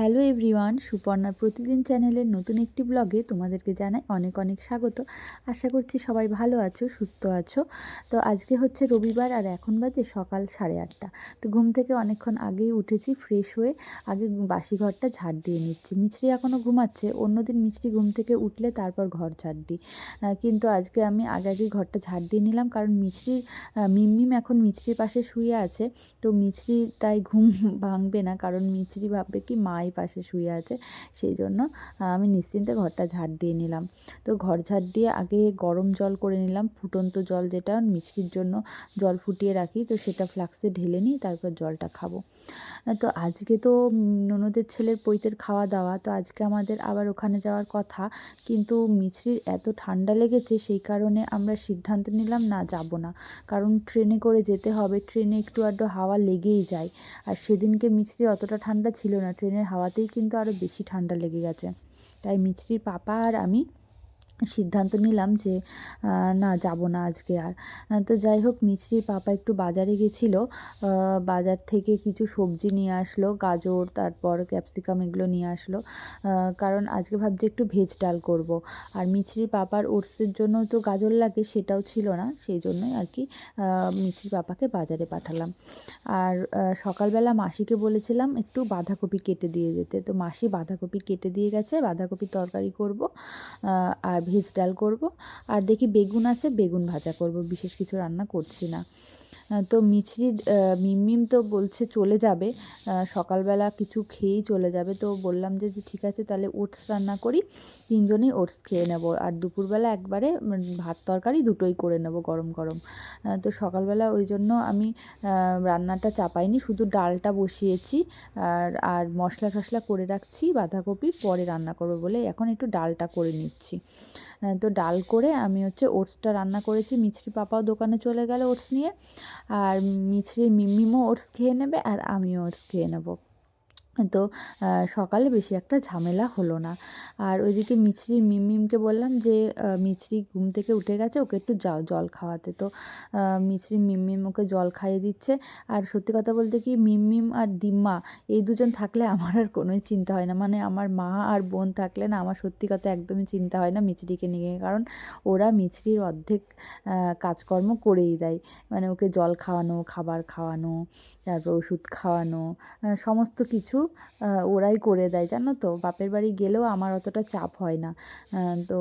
Hello everyone, সুপর্ণার প্রতিদিন চ্যানেলের নতুন একটি ব্লগে তোমাদেরকে জানাই অনেক অনেক স্বাগত। আশা করছি সবাই ভালো আছো, সুস্থ আছো। তো আজকে হচ্ছে রবিবার আর এখন বাজে সকাল সাড়ে আটটা। তো ঘুম থেকে অনেকক্ষণ আগেই উঠেছি ফ্রেশ হয়ে, আগে বাসি ঘরটা ঝাড় দিয়ে নিচ্ছি। মিছরি এখনও ঘুমাচ্ছে, অন্যদিন মিছরি ঘুম থেকে উঠলে তারপর ঘর ঝাড় দিই। কিন্তু আজকে আমি আগে আগে ঘরটা ঝাড় দিয়ে নিলাম কারণ মিছরির মিমমিম এখন মিছরির পাশে শুয়ে আছে। তো মিছরি তাই ঘুম ভাঙবে না কারণ মিছরি ভাববে কি, মাই পাশে শুয়ে আছে। সেই জন্য আমি নিশ্চিন্তে ঘরটা ঝাড় দিয়ে নিলাম। তো ঘর ঝাড় দিয়ে আগে গরম জল করে নিলাম, ফুটন্ত জল যেটা মিছরির জন্য জল ফুটিয়ে রাখি। তো সেটা ফ্লাক্সে ঢেলে নিই, তারপর জলটা খাব। তো আজকে তো ননদের ছেলের পৈতের খাওয়া দাওয়া তো আজকে আমাদের আবার ওখানে যাওয়ার কথা। কিন্তু মিছরির এত ঠান্ডা লেগেছে, সেই কারণে আমরা সিদ্ধান্ত নিলাম না, যাব না। কারণ ট্রেনে করে যেতে হবে, ট্রেনে একটু আধটু হাওয়া লেগেই যায়। আর সেদিনকে মিছরি অতটা ঠান্ডা ছিল না, ট্রেনের হাওয়াতেই কিন্তু আরও বেশি ঠান্ডা লেগে গেছে। তাই মিছরির পাপা আর আমি সিদ্ধান্ত নিলাম যে না, যাব না আজকে আর। তো যাই হোক, মিছরির পাপা একটু বাজারে গেছিল। বাজার থেকে কিছু সবজি নিয়ে আসলো, গাজর, তারপর ক্যাপসিকাম এগুলো নিয়ে আসলো। কারণ আজকে ভাবছি একটু ভেজ ডাল করব। আর মিছরির পাপার ওটসের জন্য তো গাজর লাগে, সেটাও ছিল না, সেই জন্যই আর কি মিছরির পাপাকে বাজারে পাঠালাম। আর সকালবেলা মাসিকে বলেছিলাম একটু বাঁধাকপি কেটে দিয়ে যেতে। তো মাসি বাঁধাকপি কেটে দিয়ে গেছে, বাঁধাকপির তরকারি করব। আর ভেজ ডাল করব। আর দেখি বেগুন আছে, বেগুন ভাজা করব। বিশেষ কিছু রান্না করছি না। তো মিছরির আহ, মিমমিম তো বলছে চলে যাবে। সকালবেলা কিছু খেয়েই চলে যাবে। তো বললাম যে ঠিক আছে তাহলে ওটস রান্না করি। তিনজনেই ওটস খেয়ে নেব। আর দুপুরবেলা একবারে ভাত তরকারি দুটোই করে নেব গরম গরম। তো সকালবেলা ওই জন্য আমি রান্নাটা চাপাইনি শুধু ডালটা বসিয়েছি। আর আর মশলা টশলা করে রাখছি বাঁধাকপি পরে রান্না করব বলে। এখন একটু ডালটা করে নিচ্ছি। তো ডাল করে আমি হচ্ছে ওটসটা রান্না করেছি। মিছরি পাপাও দোকানে চলে গেল ওটস নিয়ে। আর মিছরির মিমিমও ওটস খেয়ে নেবে আর আমিও ওটস খেয়ে নেব। তো সকালে বেশি একটা ঝামেলা হলো না। আর ওইদিকে মিছরির মিমমিমকে বললাম যে মিছরি ঘুম থেকে উঠে গেছে ওকে একটু জল খাওয়াতে। তো আহ, মিছরির মিমমিম ওকে জল খাইয়ে দিচ্ছে। আর সত্যি কথা বলতে কি মিমমিম আর দিম্মা এই দুজন থাকলে আমার আর কোনোই চিন্তা হয় না। মানে আমার মা আর বোন থাকলে না আমার সত্যি কথা একদমই চিন্তা হয় না মিছরিকে নিয়ে। কারণ ওরা মিছরির অর্ধেক কাজকর্ম করেই দেয়। মানে ওকে জল খাওয়ানো খাবার খাওয়ানো তারপর ওষুধ খাওয়ানো সমস্ত কিছু ওরাই করে দেয়, জানো তো? বাপের বাড়ি গেলেও আমার অতটা চাপ হয় না। তো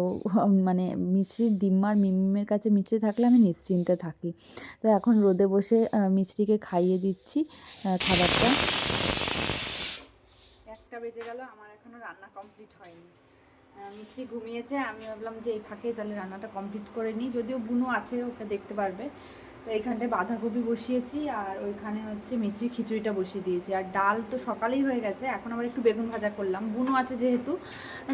মানে মিছরির দিম্মার মিমিমের কাছে মিছরি থাকলে আমি নিশ্চিন্তে থাকি। তো এখন রোদে বসে মিছরিকে খাইয়ে দিচ্ছি খাবারটা। একটা বেজে গেল, আমার এখনও রান্না কমপ্লিট হয়নি। মিষ্টি ঘুমিয়েছে, আমি ভাবলাম যে এই ফাঁকে তাহলে রান্নাটা কমপ্লিট করে নিই। যদিও বুনো আছে, ওকে দেখতে পারবে। তো এইখানটায় বাঁধাকপি বসিয়েছি আর ওইখানে হচ্ছে মিষ্টি খিচুড়িটা বসিয়ে দিয়েছি। আর ডাল তো সকালেই হয়ে গেছে, এখন আবার একটু বেগুন ভাজা করলাম। বুনো আছে যেহেতু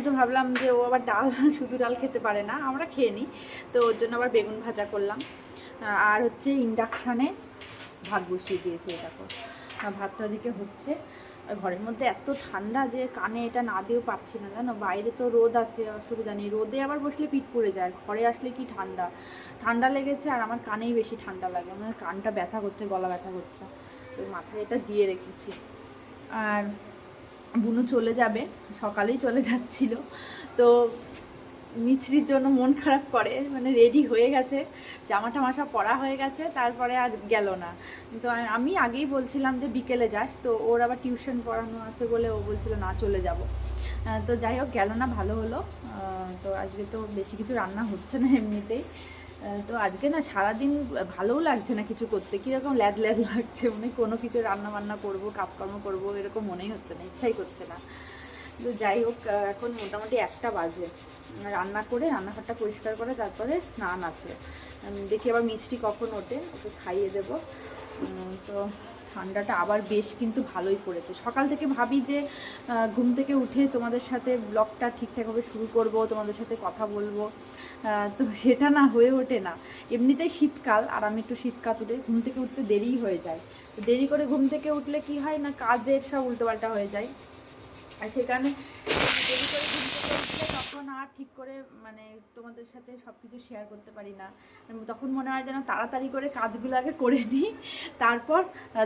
তো ভাবলাম যে ও আবার ডাল, শুধু ডাল খেতে পারে না, আমরা খেয়ে নিই। তো ওর জন্য আবার বেগুন ভাজা করলাম। আর হচ্ছে ইন্ডাকশানে ভাত বসিয়ে দিয়েছি এটা ভাতটা ওদিকে হচ্ছে। ঘরের মধ্যে এত ঠান্ডা যে কানে এটা না দিয়েও পাচ্ছি না, জানো? বাইরে তো রোদ আছে, অসুবিধা নেই। রোদে আবার বসলে পিঠ পড়ে যায়, ঘরে আসলে কি ঠান্ডা? ঠান্ডা লেগেছে আর আমার কানেই বেশি ঠান্ডা লাগে মানে কানটা ব্যথা করছে, গলা ব্যথা করছে। তো মাথায় এটা দিয়ে রেখেছি। আর বুনু চলে যাবে, সকালেই চলে যাচ্ছিল। তো মিছরির জন্য মন খারাপ করে মানে রেডি হয়ে গেছে জামা টামা সব পরা হয়ে গেছে, তারপরে আর গেল না। তো আমি- আগেই বলছিলাম যে বিকেলে যাস, তো ওর আবার টিউশন পড়ানো আছে বলে ও বলছিল, না, চলে যাব। তো যাই হোক, গেল না, ভালো হলো। তো আজকে তো বেশি কিছু রান্না হচ্ছে না এমনিতেই। তো আজকে না সারাদিন ভালোও লাগছে না কিছু করতে। কীরকম ল্যাদ ল্যাদ লাগছে মানে কোনো কিছু রান্না বান্না করব, কাজকর্ম করব, এরকম মনেই হচ্ছে না, ইচ্ছাই করছে না। তো যাই হোক এখন মোটামুটি একটা বাজে। রান্না করে রান্নাঘরটা পরিষ্কার করে তারপরে স্নান আছে। দেখি আবার মিষ্টি কখন ওঠে, ওকে খাইয়ে দেবো। তো ঠান্ডাটা আবার বেশ কিন্তু ভালোই পড়েছে। সকাল থেকে ভাবি যে ঘুম থেকে উঠে তোমাদের সাথে ব্লগটা ঠিকঠাকভাবে শুরু করব, তোমাদের সাথে কথা বলব। তো সেটা না হয়ে ওঠে না। এমনিতেই শীতকাল, আর আমি একটু শীতকাল তুলে ঘুম থেকে উঠতে দেরিই হয়ে যায়। দেরি করে ঘুম থেকে উঠলে কি হয় না, কাজের সব উল্টোপাল্টা হয়ে যায়। আর সেখানে তখন আর ঠিক করে মানে তোমাদের সাথে সব কিছু শেয়ার করতে পারি না। তখন মনে হয় যেন তাড়াতাড়ি করে কাজগুলো আগে করে নিই, তারপর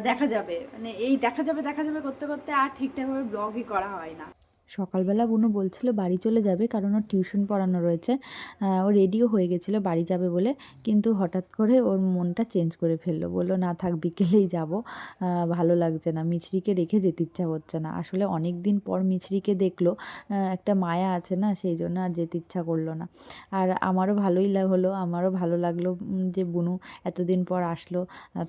দেখা যাবে। মানে এই দেখা যাবে দেখা যাবে করতে করতে আর ঠিকঠাকভাবে ব্লগই করা হয় না। সকালবেলা বুনু বলছিল, বাড়ি চলে যাবে কারণ ওর টিউশন পড়ানো রয়েছে। ও রেডিও হয়ে গেছিল, বাড়ি যাবে বলে। কিন্তু হঠাৎ করে ওর মনটা চেঞ্জ করে ফেলল। বলল, না থাক, বিকেলেই যাব। ভালো লাগছে না। মিছরিকে রেখে যেতে ইচ্ছা হচ্ছে না। আসলে অনেক দিন পর মিছরিকে দেখল। একটা মায়া আছে না, সেই জন্য আর যেতে ইচ্ছা করল না। আর আমারও ভালোই হলো, আমারও ভালো লাগল যে বুনু এতদিন পর আসলো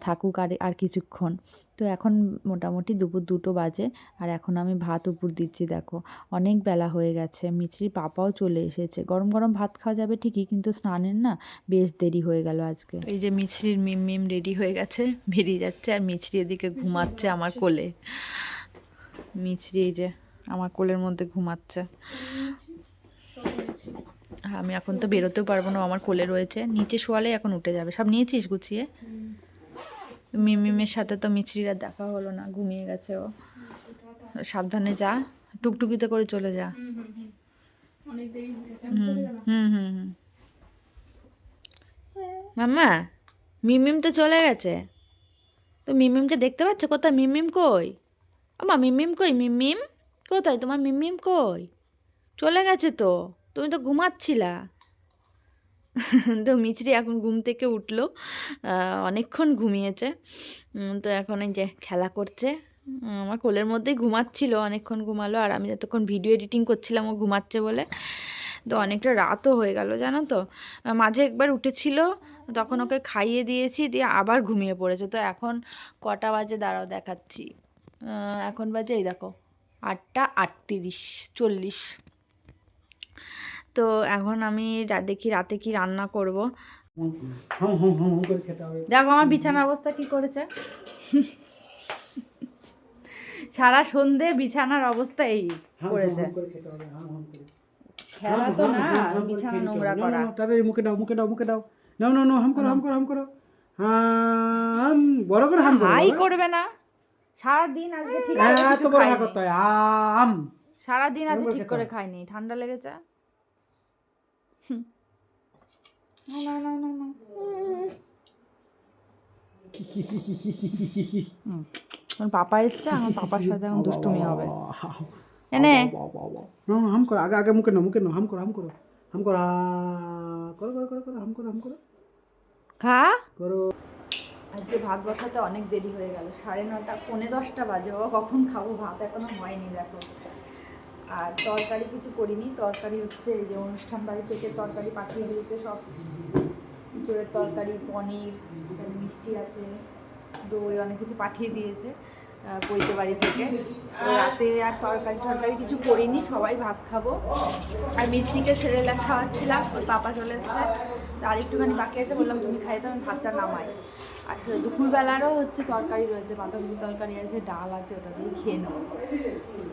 থাকুক আর আর কিছুক্ষণ। তো এখন মোটামুটি দুপুর দুটো বাজে। আর এখন আমি ভাত উপর দিচ্ছি, দেখো। অনেক বেলা হয়ে গেছে মিছরির পাপাও চলে এসেছে। গরম গরম ভাত খাওয়া যাবে ঠিকই, কিন্তু স্নানের না বেশ দেরি হয়ে গেল আজকে। এই যে মিছরির মিম মিম রেডি হয়ে গেছে, বেরিয়ে যাচ্ছে, আর মিছরি এদিকে ঘুমাচ্ছে আমার কোলে। মিছরি এই যে আমার কোলের মধ্যে ঘুমাচ্ছে। আমি এখন তো বেরোতেও পারব না আমার কোলে রয়েছে। নিচে শোয়ালে এখন উঠে যাবে। সব নিয়েছিস গুছিয়ে? মিমিমের সাথে তো মিছরিরা দেখা হলো না, ঘুমিয়ে গেছে ও। সাবধানে যা, টুকটুকিতে করে চলে যা। হুম হুম হুম মাম্মা, মিমিম তো চলে গেছে। তো মিমিমকে দেখতে পাচ্ছ কোথায়? মিমিম কই? আমা মিমিম কই? মিমিম? কোথায়? তোমার মিমিম কই? চলে গেছে তো? তুমি তো ঘুমাচ্ছিলা। তো মিছরি এখন ঘুম থেকে উঠল। অনেকক্ষণ ঘুমিয়েছে। তো এখন এই যে খেলা করছে। আমার কোলের মধ্যেই ঘুমাচ্ছিল, অনেকক্ষণ ঘুমালো। আর আমি যতক্ষণ ভিডিও এডিটিং করছিলাম, ও ঘুমাচ্ছে বলে। তো অনেকটা রাতও হয়ে গেল, জানো তো? মাঝে একবার উঠেছিল, তখন ওকে খাইয়ে দিয়েছি, দিয়ে আবার ঘুমিয়ে পড়েছে। তো এখন কটা বাজে? দাঁড়াও, দেখাচ্ছি। এখন বাজে এই দেখো, আটটা আটত্রিশ, চল্লিশ। তো এখন আমি দেখি রাতে কি রান্না করব। হাম হাম হাম হাম করে খেতে হবে। দেখো আমার বিছানার অবস্থা কি করেছে। সারা সন্ধে বিছানার অবস্থা এই করেছে। হাম করে খেতে হবে হাম হাম করে। খেলা তো না হাম, হাম করে বিছানা নোংরা করা। মুখে দাও মুখে দাও মুখে দাও। নাও নাও নাও হাম করো হাম করো হাম করো। হাম বড় করে হাম করো হাই করবে না। সারাদিন আজকে ঠিক হ্যাঁ, করে এত বড় করতে হয় আম। সারাদিন আজকে ঠিক করে খাইনি ঠান্ডা লেগেছে। না, না, না, না, না। পাপা এসছে আমার পাপার সাথে এখন দুষ্টুমি হবে। এনে। না, না, হাম করো আগে আগে মুখে নাও মুখে নাও হাম করো হাম করো হাম করো করো করো করো করো হাম করো হাম করো। খা। করো। আজকে ভাত বসাতে অনেক দেরি হয়ে গেল সাড়ে নটা পৌনে দশটা বাজে বাবা কখন খাব? ভাত এখনও হয়নি দেখো। আর তরকারি কিছু করিনি, তরকারি হচ্ছে যে অনুষ্ঠান বাড়ি থেকে তরকারি পাঠিয়ে দিয়েছে সব। ইঁচড়ের তরকারি, পনির মিষ্টি আছে, দই অনেক কিছু পাঠিয়ে দিয়েছে পৈতে বাড়ি থেকে। রাতে আর তরকারি টরকারি কিছু করিনি, সবাই ভাত খাব। আর মিষ্টিকে সেরে খাওয়াচ্ছিলাম ওর পাপা চলে এসছে। আর একটুখানি বাকি আছে, বললাম তুমি খাই তো আমি ভাতটা নামাই। আর সে দুপুরবেলারও হচ্ছে তরকারি রয়েছে, বাঁধাকপি তরকারি আছে, ডাল আছে, ওটা দিয়ে খেয়ে নেব।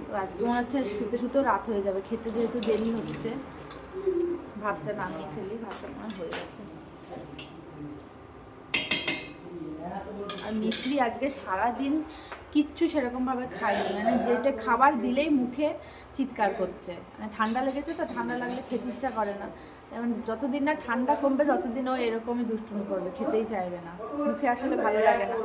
তো আজকে মনে হচ্ছে শুতে শুতেও রাত হয়ে যাবে, খেতে যেহেতু দেরি হচ্ছে, ভাতটা নামিয়ে ফেলি, ভাতটা মনে হয়ে গেছে। আর মিস্ত্রি আজকে সারাদিন কিচ্ছু সেরকমভাবে খায়নি মানে যেটা খাবার দিলেই মুখে চিৎকার করছে। মানে ঠান্ডা লেগেছে তো, ঠান্ডা লাগলে খেতে ইচ্ছা করে না। এখন যতদিন না ঠান্ডা কমবে ততদিন ও এরকমই দুষ্টুমি করবে, খেতেই চাইবে না। মুখে আসলে ভালো লাগে না।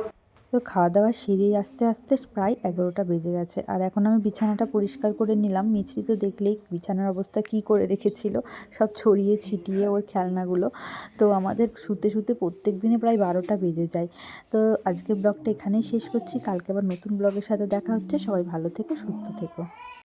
তো খাওয়া দাওয়া সেরে আস্তে আস্তে প্রায় এগারোটা বেজে গেছে। আর এখন আমি বিছানাটা পরিষ্কার করে নিলাম। মিছরি তো দেখলেই বিছানার অবস্থা কি করে রেখেছিল। সব ছড়িয়ে ছিটিয়ে ওর খেলনাগুলো। তো আমাদের শুতে শুতে প্রত্যেক দিনে প্রায় বারোটা বেজে যায়। তো আজকের ব্লগটা এখানেই শেষ করছি। কালকে আবার নতুন ব্লগের সাথে দেখা হচ্ছে। সবাই ভালো থেকো, সুস্থ থেকো।